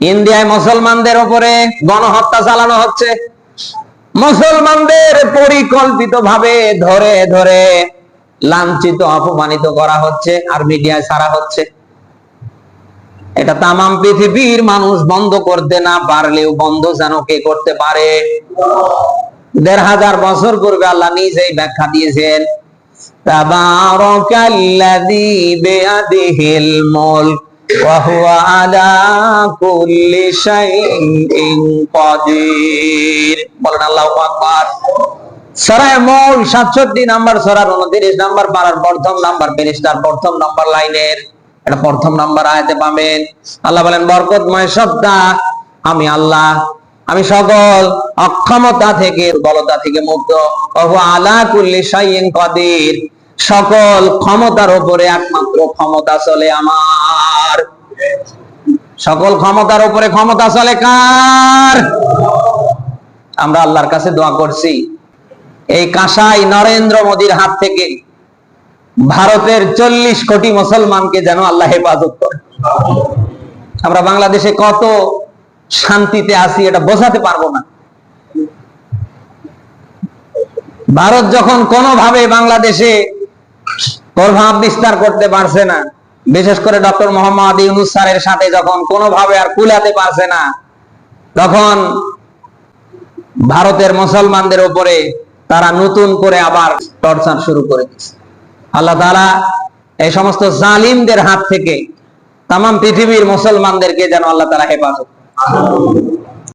ইন্ডিয়ায় মুসলমানদের উপরে গণহত্যা চালানো হচ্ছে। মুসলমানদের পরিকল্পিত ভাবে ধরে ধরে লাঞ্ছিত, অপমানিত করা হচ্ছে আর মিডিয়ায় ছাড়া হচ্ছে। এটা তামাম পৃথিবীর মানুষ বন্ধ করতে না পারলেও বন্ধ যেন কে করতে পারে। দেড় হাজার বছর পূর্বে আল্লাহ নিজেই ব্যাখ্যা দিয়েছেন, তাবারাকাল্লাযী বিয়াদিহিল মুলক আল্লাহু আকবার। সূরা মূল 67 নাম্বার সূরার 29 নাম্বার পারার প্রথম নাম্বার পৃষ্ঠার প্রথম নাম্বার লাইনের। এটা প্রথম নাম্বার আয়াতে পাবেন। আল্লাহ বলেন, বরকতময় সত্তা আমি আল্লাহ। আমি সকল অক্ষমতা থেকে বলতা থেকে মুক্ত। আলা কুল্লি শাইইন কাদির। সকল ক্ষমতার উপরে একমাত্র ক্ষমতা চলে আমার। সকল ক্ষমতার উপরে ক্ষমতা চলে কার? আমরা আল্লাহর কাছে দোয়া করছি। এই কাঁসাই নরেন্দ্র মোদীর হাত থেকে ভারতের চল্লিশ কোটি মুসলমানকে যেন আল্লাহ হেফাজত করে। আমরা বাংলাদেশে কত শান্তিতে আছি এটা বোঝাতে পারব না। ভারত যখন কোনোভাবে বাংলাদেশে প্রভাব বিস্তার করতে পারছে না বিশেষ করে ডক্টর মোহাম্মদ ইউনুস স্যারের সাথে যখন কোনোভাবে আর কুলাতে পারছে না, তখন ভারতের মুসলমানদের উপরে তারা নতুন করে আবার টর্চার শুরু করে দিচ্ছে আল্লাহ তাআলা এই সমস্ত জালিমদের হাত থেকে তামাম পৃথিবীর মুসলমানদেরকে যেন আল্লাহ তারা হেফাজত।